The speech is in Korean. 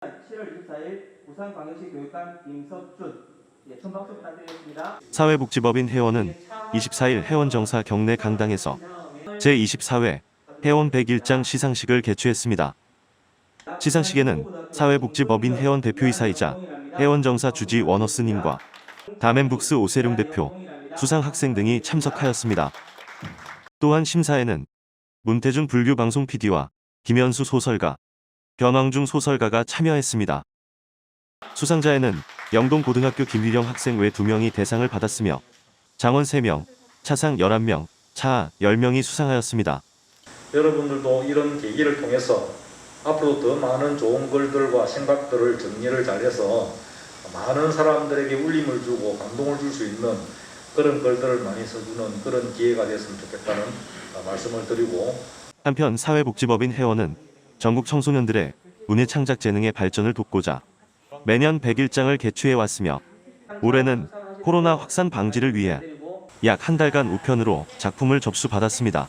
7월 24일 부산광역시 교육감 김석준 예, 천박수 부탁드리겠습니다. 사회복지법인 회원은 24일 회원정사 경내 강당에서 제24회 회원 101장 시상식을 개최했습니다. 시상식에는 사회복지법인 회원 대표이사이자 회원정사 주지 원어스님과 다멘북스 오세룡 대표, 수상 학생 등이 참석하였습니다. 또한 심사에는 문태준 불교방송 PD와 김현수 소설가, 변왕중 소설가가 참여했습니다. 수상자에는 영동고등학교 김휘령 학생 외 2명이 대상을 받았으며 장원 3명, 차상 11명, 차 10명이 수상하였습니다. 여러분들도 이런 계기를 통해서 앞으로 더 많은 좋은 글들과 생각들을 정리를 잘해서 많은 사람들에게 울림을 주고 감동을 줄 수 있는 그런 글들을 많이 써주는 그런 기회가 됐으면 좋겠다는 말씀을 드리고 한편 사회복지법인 회원은 전국 청소년들의 문예 창작 재능의 발전을 돕고자 매년 100일장을 개최해 왔으며 올해는 코로나 확산 방지를 위해 약 한 달간 우편으로 작품을 접수받았습니다.